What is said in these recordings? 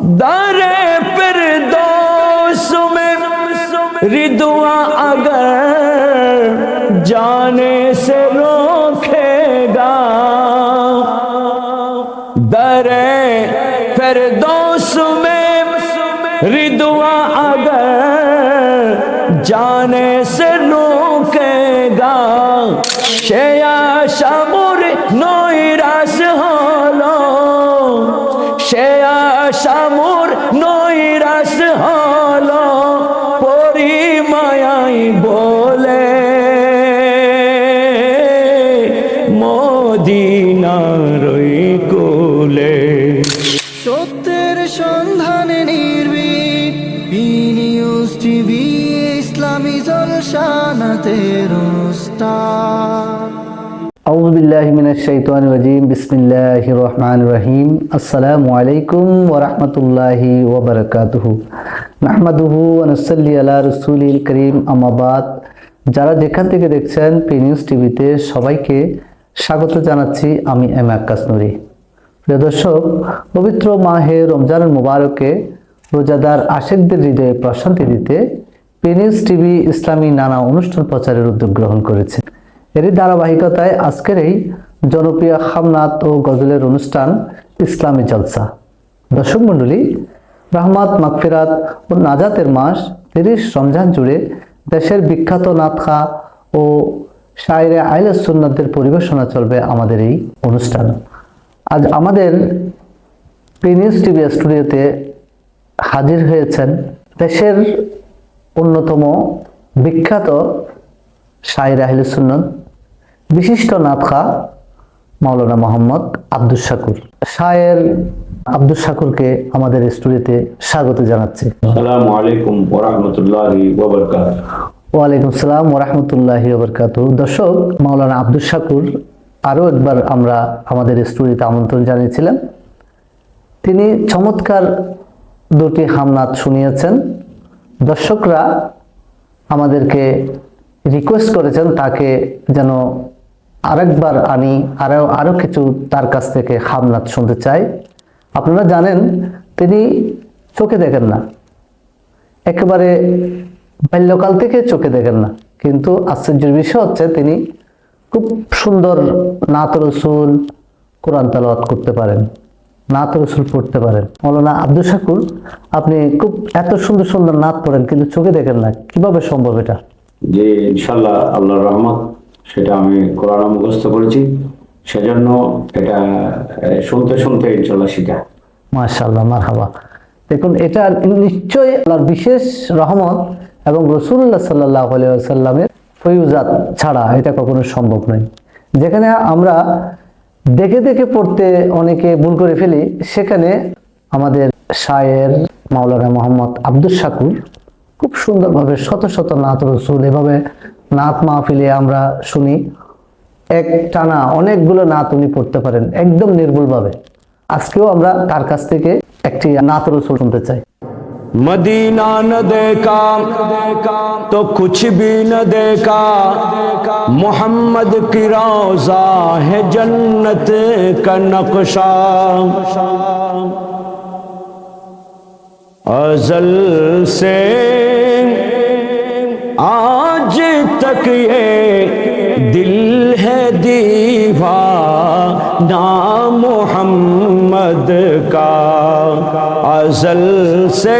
در پر دوس میں ردوا اگر جانے سے روکے گا۔ در پر دوس میں ردوا اگر جانے سے روکے گا۔ شیا شمر نوئی راس শেয়া শামুর নৈরাস আমাবাদ যারা যেখান থেকে দেখছেন পি নিউজ টিভিতে সবাইকে স্বাগত জানাচ্ছি আমি এম আকাশ নুরি। প্রিয় দর্শক, পবিত্র মাহে রমজান মুবারকে রোজাদার আশেকদের হৃদয়ে প্রশান্তি দিতে পেনিস টিভি ইসলামী নানা অনুষ্ঠান প্রচারের উদ্যোগ গ্রহণ করেছে। এরই ধারাবাহিকতায় আজকের এই জনপ্রিয় খামনাত ও গজলের অনুষ্ঠান ইসলামী জলসা। দর্শক মণ্ডলী, রহমাত, মাগফিরাত ও নাজাতের মাস তিরিশ রমজান জুড়ে দেশের বিখ্যাত নাতখা ও শায়রে আইলে সুন্নাতের পরিবেশনা চলবে আমাদের এই অনুষ্ঠান। আজ আমাদের প্রিনিউজ টিভি স্টুডিওতে হাজির হয়েছেন দেশের অন্যতম বিখ্যাত শাহির আহলে সুন্নত, বিশিষ্ট নাতখা মাওলানা মোহাম্মদ আব্দুল শাকুর। শায়ের আব্দুল শাকুরকে আমাদের স্টুডিওতে স্বাগত জানাচ্ছি। আসসালামু আলাইকুম ওরহমতুল্লাহি ওবরকাত। ওয়ালাইকুম সালাম ওরহমতুল্লাহ বরকাত দর্শক মাওলানা আব্দুল শাকুর আরও একবার আমরা আমাদের স্টুডিওতে আমন্ত্রণ জানিয়েছিলাম। তিনি চমৎকার দুটি হামনাত শুনিয়েছেন। দর্শকরা আমাদেরকে রিকোয়েস্ট করেছেন তাকে যেন আরেকবার আনি আরও আরও কিছু তার কাছ থেকে হামনাত শুনতে চাই। আপনারা জানেন, তিনি চোখে দেখেন না। একেবারে বাল্যকাল থেকে চোখে দেখেন না। কিন্তু আশ্চর্যের বিষয় হচ্ছে, তিনি খুব সুন্দর নাত রসুল কোরআন তালাওয়াত করতে পারেন নাত রসুল পড়তে পারেন। মৌলানা আব্দুল শাকুর, আপনি খুব এত সুন্দর সুন্দর নাত পড়েন, কিন্তু চোখে দেখেন না। কীভাবে সম্ভব এটা? যে ইনশাল্লাহ আল্লাহর রহমত সেটা আমি কোরআন মুখস্থ করেছি। সেজন্য এটা শুনতে শুনতে ইনশাল্লাহ শিখা। মাশাল্লাহ মারহাবা। দেখুন, এটা নিশ্চয়ই আল্লাহর বিশেষ রহমত এবং রসুল্লাহ সাল্লাহ ফয়ুজাত ছাড়া এটা কখনো সম্ভব নয়। যেখানে আমরা দেখে দেখে পড়তে অনেকে ভুল করে ফেলি, সেখানে আমাদের শায়ের মাওলানা মোহাম্মদ আব্দুল শাকুর খুব সুন্দরভাবে শত শত নাত রসুল এভাবে নাত মাহফিলে আমরা শুনি এক টানা অনেকগুলো নাত উনি পড়তে পারেন একদম নির্ভুলভাবে আজকেও আমরা তার কাছ থেকে একটি নাত রসুল শুনতে চাই मदीना न देखा तो कुछ भी न देखा मोहम्मद की रोजा है जन्नत का नक्शा अजल से आज آج تک یہ دل ہے دیوا نام محمد کا ازل سے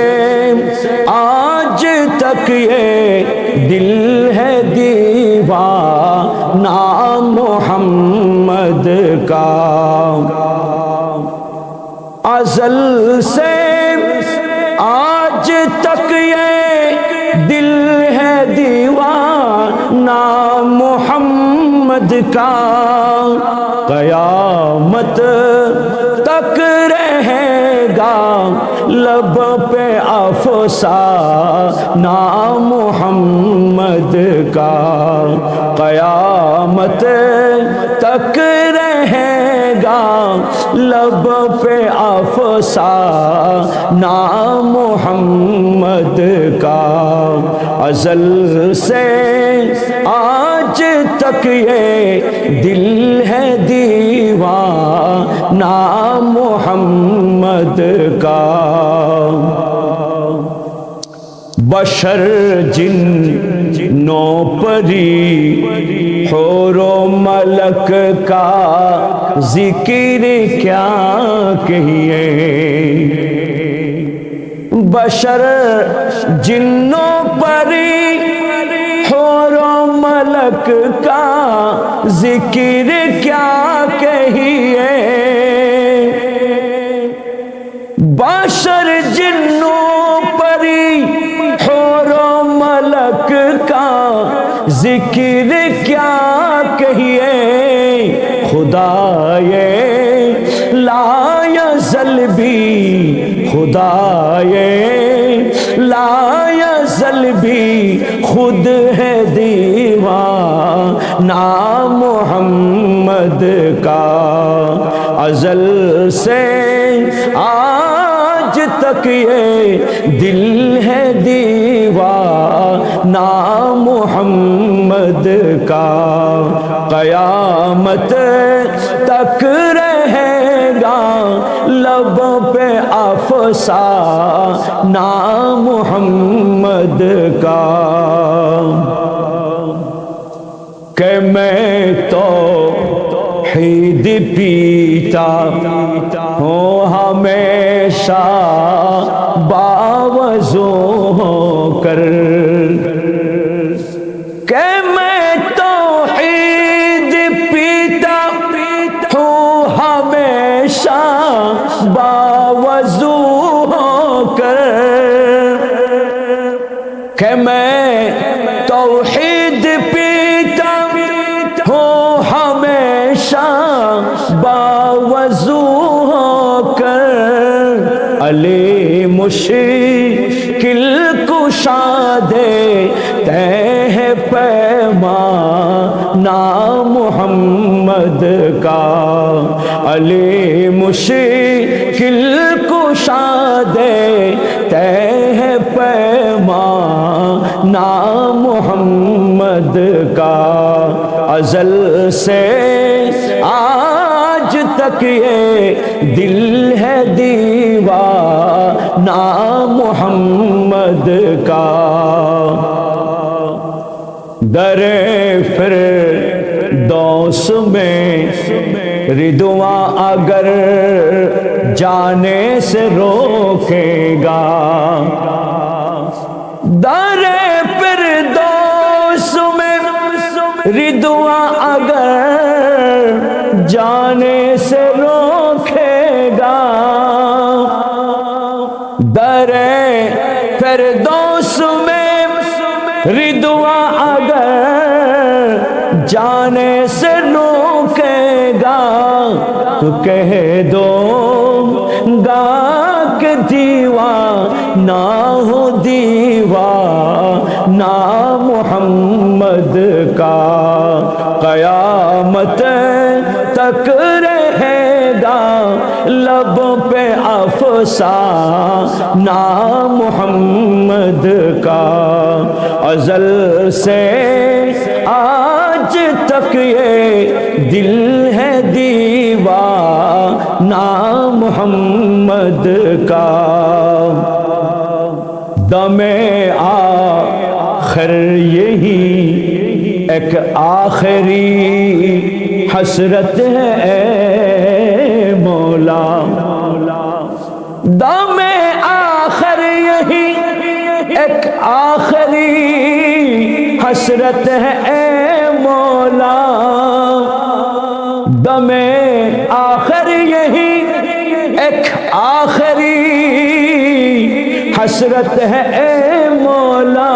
آج تک یہ دل ہے دیوا نام محمد کا ازل سے محمد کا قیامت تک رہے گا۔ لب پہ افسا، نام محمد کا قیامت تک رہے گا۔ لب پہ افسا، نام محمد کا ازل سے آج تک یہ دل ہے دیوان نام محمد کا۔ بشر جن نو پری و ملک کا ذکر کیا کہیے؟ بشر جنوں پری ہور ملک کا ذکر کیا کہیے؟ بشر جنوں پری ہور ملک کا ذکر کیا کہیے؟ خدا یہ لا یزل بھی خدا یہ لا یزل بھی خود ہے دیوان، نام محمد کا ازل سے آج تک یہ دل ہے دیوان، نام محمد کا قیامت تک لبوں پہ افسا، نام محمد کا۔ کہ میں تو حید پیتا ہوں، ہمیشہ باوزوں کر۔ باوضو ہو کر کہ میں توحید پیتا ہوں ہمیشہ باوضو ہو کر علی مشیر محمد کا علی مشکل کشا دے تہ پیما نام محمد کا ازل سے آج تک یہ دل ہے دیوا نام محمد کا در فر اس میں ردوا اگر جانے سے روکے گا۔ در پردوس میں ردوا کہہ دو گا کہ دیوا نہ ہو دیوا نہ محمد کا قیامت تک رہے گا۔ لب پہ افسا نہ محمد کا۔ ازل سے آج تک یہ دل نام محمد کا دم آخر یہی ایک آخری حسرت ہے اے مولا دم آخر یہی ایک آخری حسرت ہے اے مولا ایک آخری حسرت ہے، اے مولا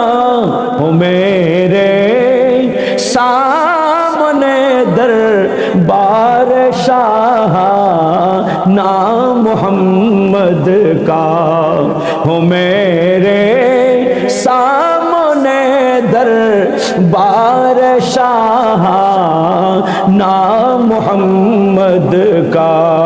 میرے سامنے در بار شاہ نام محمد کا ہو میرے سامنے در بار شاہ نام محمد کا۔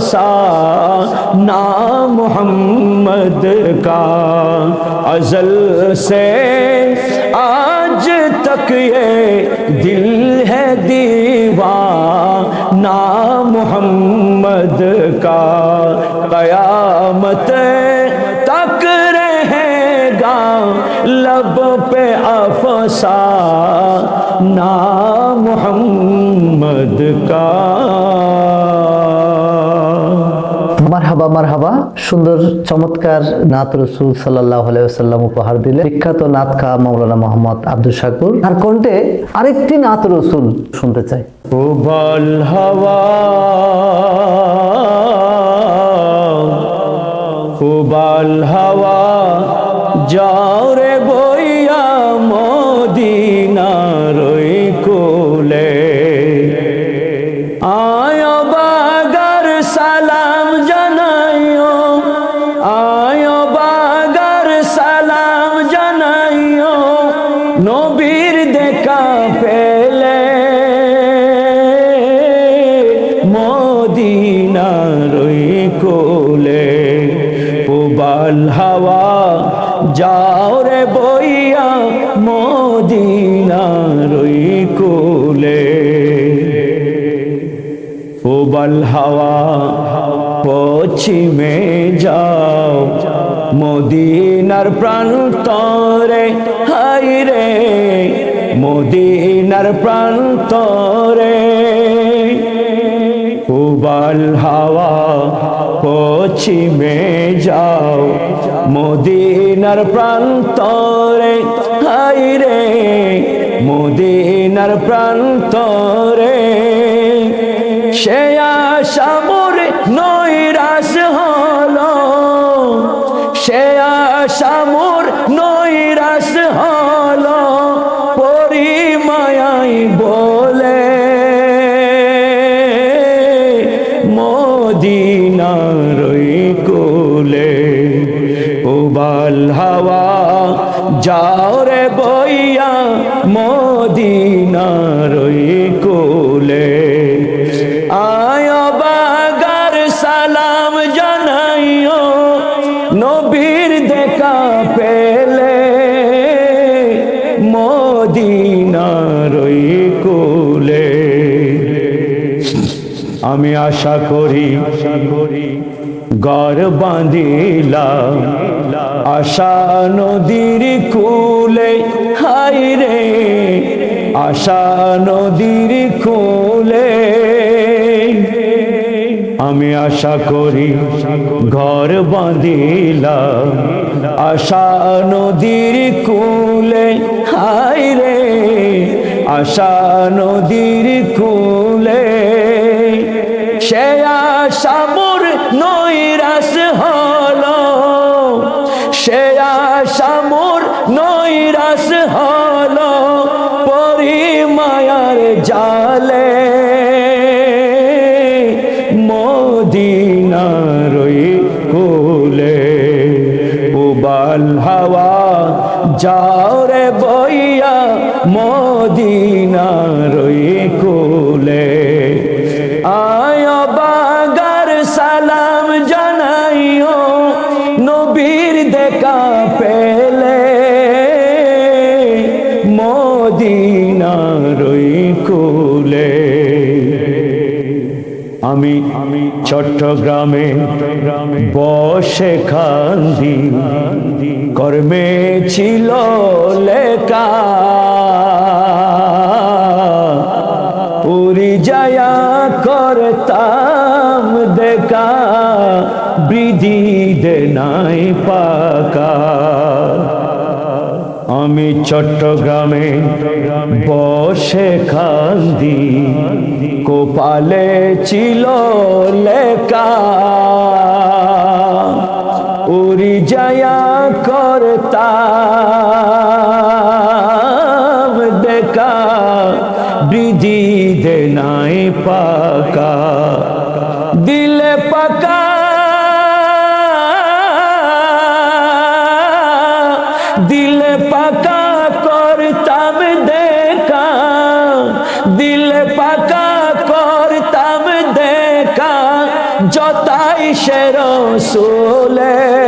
سا نام محمد کا ازل سے آج تک یہ دل ہے دیوان نام محمد کا قیامت تک رہے گا لب پہ افسا نام محمد کا का মার হাবা সুন্দর, চমৎকার নাত রসুল সাল্লাহ সাল্লাম উপহার দিলে বিখ্যাত নাত খা মৌলানা মোহাম্মদ আব্দুল শাকুর। আর কণ্ঠে আরেকটি নাত রসুল শুনতে চাই। উবল হাওয়া উবল হাওয়া যাও রে মদিনার প্রান্তরে হাই রে। মদিনার প্রান্তরে উবাল হাওয়া পশ্চিমে যাও, মদিনার প্রান্তরে হাই রে। মদিনার প্রান্তরে সে আশামুর নৈরাস হলো, সে আশামুর ওই কোলে। আমি আশা করি গড় বাঁধিলাম। আশা নদীর কুলে হাই রে। আশা নদীর কুলে। আমি আশা করি ঘর বাঁধিলাম। আশা নদীর কুলে হাই রে। আশা নদীর কুলে, সে আশা মোর নৈরাস হলো। সে আশা মোর নৈরাস হলো। পরিমায়ার জালে যাও রে বইয়া মদিনার কোলে। আয় বাগার সালাম জানাইও নবীর দেখা পেলে। মদিনার কোলে। আমি আমি চট্টগ্রামে বসে খান্দি। কর্মে ছিল লেখা। পুরি যায়া করতাম দেখা বৃদ্ধি দে নাই পাকা। আমি চট্টগ্রামে বসে খান্দি, কোপালে ছিল লেখা। উড়ি যায়া করতাম দেখা বৃদ্ধি দে নাই পাকা। দিলে পাকা করতাম দেখা দিলে পাকা করতাম দেখা যতাই সে রসুলে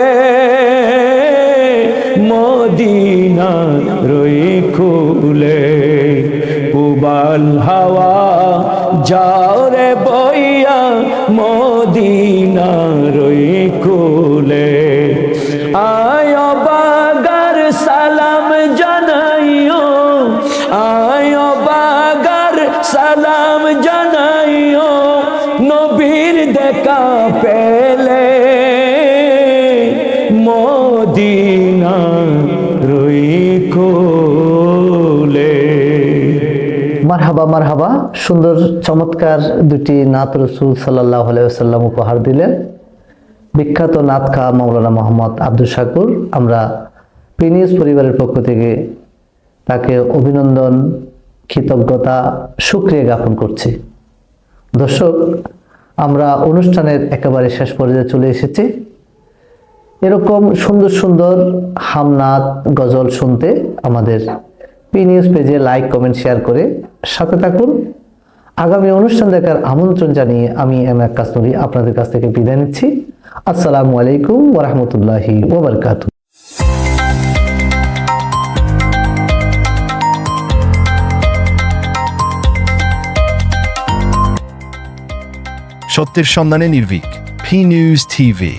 মদিনার ওই কুলে আয় বাগার সালাম জানাইও আয় বাগার সালাম জানাইও নবীর দেখা পেলে মদিনা রই কোলে মারহাবা মারহাবা সুন্দর, চমৎকার দুটি নাত রসুল সাল্লাহ সাল্লাম উপহার দিলেন। বিখ্যাত নাতখা মৌলানা মোহাম্মদ আব্দুল শাকুর। আমরা পিনিউজ পরিবারের পক্ষ থেকে তাকে অভিনন্দন, কৃতজ্ঞতা সুক্রিয়া জ্ঞাপন করছি। দর্শক, আমরা অনুষ্ঠানের একেবারে শেষ পর্যায়ে চলে এসেছি। এরকম সুন্দর সুন্দর হামনাত গজল শুনতে আমাদের পি নিউজ পেজে লাইক, কমেন্ট, শেয়ার করে সাথে থাকুন। আগামী অনুষ্ঠান দেখার আমন্ত্রণ জানিয়ে আমি এম এক কাস্তরি আপনাদের কাছ থেকে বিদায় নিচ্ছি। আসসালামু আলাইকুম ওরহমতুল্লাহি ওবরকাতু সত্যের সন্ধানে নির্ভীক পি নিউজ টিভি